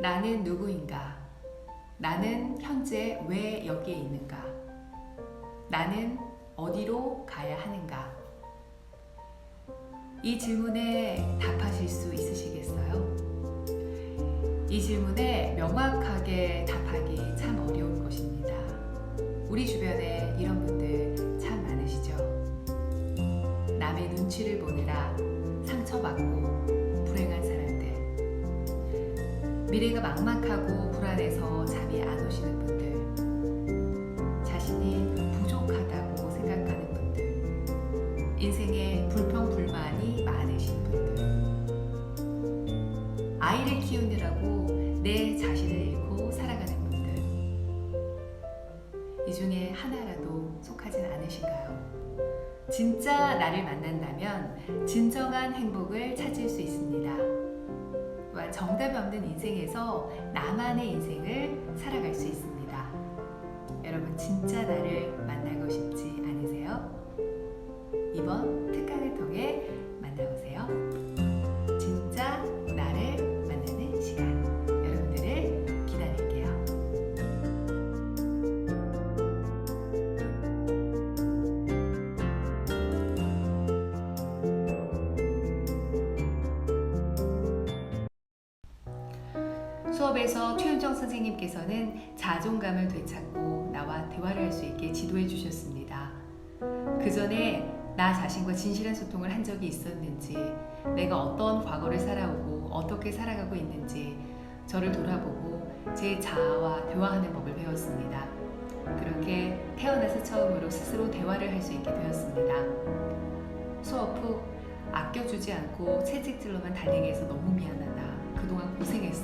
나는 누구인가? 나는 현재 왜 여기에 있는가? 나는 어디로 가야 하는가? 이 질문에 답하실 수 있으시겠어요? 이 질문에 명확하게 답하기 참 어려운 것입니다. 우리 주변에 이런 분들 참 많으시죠? 남의 눈치를 보느라 상처받고 미래가 막막하고 불안해서 잠이 안 오시는 분들. 자신이 부족하다고 생각하는 분들. 인생에 불평불만이 많으신 분들. 아이를 키우느라고 내 자신을 잃고 살아가는 분들. 이 중에 하나라도 속하진 않으신가요? 진짜 나를 만난다면 진정한 행복을 찾을 수 있습니다. 정답이 없는 인생에서 나만의 인생을 살아갈 수 있습니다. 여러분 진짜 나를 만나고 싶지 않으세요? 이번 수업에서 최윤정 선생님께서는 자존감을 되찾고 나와 대화를 할 수 있게 지도해 주셨습니다. 그 전에 나 자신과 진실한 소통을 한 적이 있었는지, 내가 어떤 과거를 살아오고 어떻게 살아가고 있는지 저를 돌아보고 제 자아와 대화하는 법을 배웠습니다. 그렇게 태어나서 처음으로 스스로 대화를 할 수 있게 되었습니다. 수업 후 아껴주지 않고 채찍질로만 달리게 해서 너무 미안하다. 그동안 고생했어.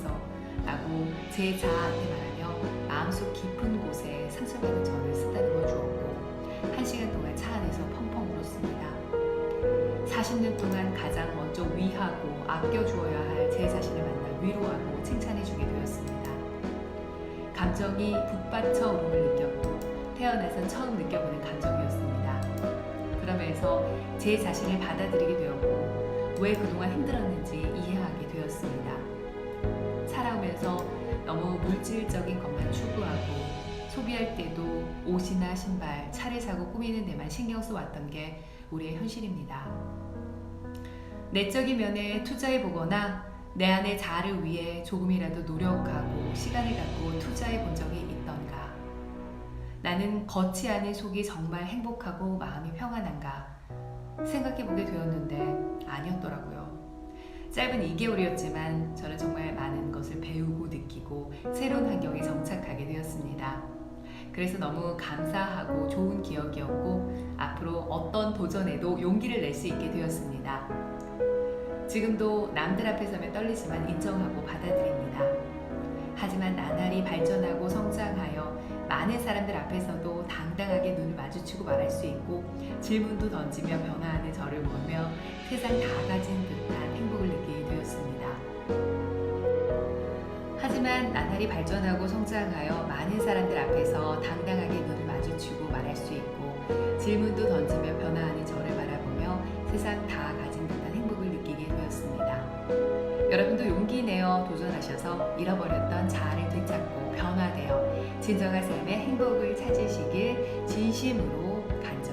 라고 제 자아한테 말하며 마음속 깊은 곳에 상처받은 저를 쓰다듬어 주었고 한 시간 동안 차 안에서 펑펑 울었습니다. 40년 동안 가장 먼저 위하고 아껴주어야 할 제 자신을 만나 위로하고 칭찬해주게 되었습니다. 감정이 북받쳐 오름을 느꼈고 태어나서 처음 느껴보는 감정이었습니다. 그러면서 제 자신을 받아들이게 되었고 왜 그동안 힘들었는지 이해하게 되었습니다. 살아오면서 너무 물질적인 것만 추구하고 소비할 때도 옷이나 신발, 차를 사고 꾸미는 데만 신경 써왔던 게 우리의 현실입니다. 내적인 면에 투자해 보거나 내 안의 자아를 위해 조금이라도 노력하고 시간을 갖고 투자해 본 적이 있던가? 나는 겉이 아닌 속이 정말 행복하고 마음이 평안한가? 생각해 보게 되었는데 아니었더라고요. 짧은 2개월이었지만 저는 정말 많은 새로운 환경에 정착하게 되었습니다. 그래서 너무 감사하고 좋은 기억이었고 앞으로 어떤 도전에도 용기를 낼 수 있게 되었습니다. 지금도 남들 앞에 서면 떨리지만 인정하고 받아들입니다. 하지만 나날이 발전하고 성장하여 많은 사람들 앞에서도 당당하게 눈을 마주치고 말할 수 있고 질문도 던지며 변화하는 저를 보며 세상 다가 하지만 나날이 발전하고 성장하여 많은 사람들 앞에서 당당하게 눈을 마주치고 말할 수 있고 질문도 던지며 변화하는 저를 바라보며 세상 다 가진 듯한 행복을 느끼게 되었습니다. 여러분도 용기 내어 도전하셔서 잃어버렸던 자아를 되찾고 변화되어 진정한 삶의 행복을 찾으시길 진심으로 간절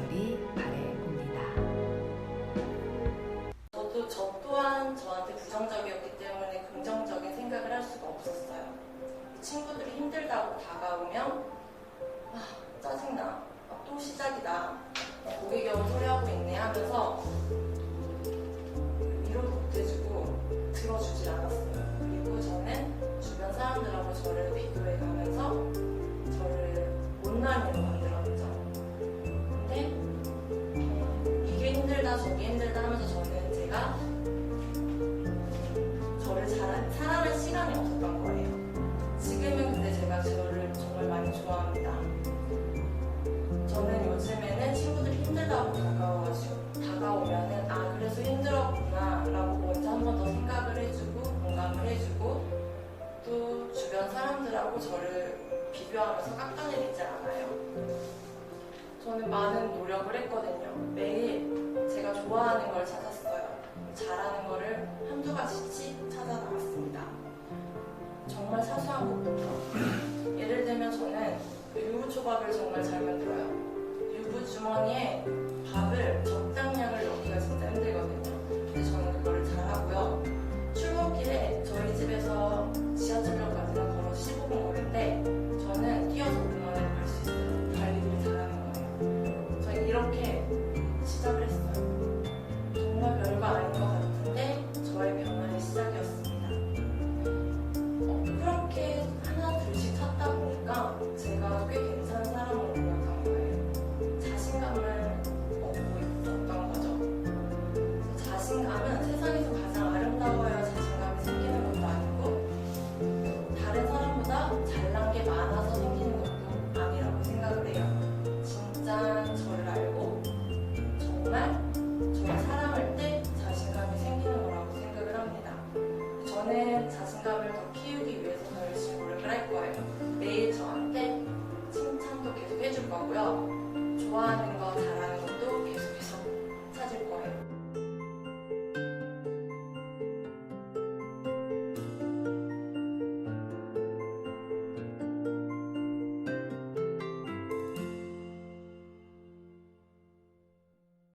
힘들다 저게 힘들다 하면서 저는 제가 저를 잘, 사랑할 시간이 없었던 거예요. 지금은 근데 제가 저를 정말 많이 좋아합니다. 저는 요즘에는 친구들이 힘들다고 다가와가지고 다가오면은 아 그래서 힘들었구나 라고 먼저 한 번 더 생각을 해주고 공감을 해주고 또 주변 사람들하고 저를 비교하면서 깎아내리지 않아요. 저는 많은 노력을 했거든요. 매일 제가 좋아하는 걸 찾았어요. 잘하는 거를 한두 가지씩 찾아 나왔습니다. 정말 사소한 것부터. 예를 들면 저는 그 유부초밥을 정말 잘 만들어요. 유부 주머니에 밥을 적당량을 넣기가 진짜 힘들거든요. 근데 저는 그거를 잘하고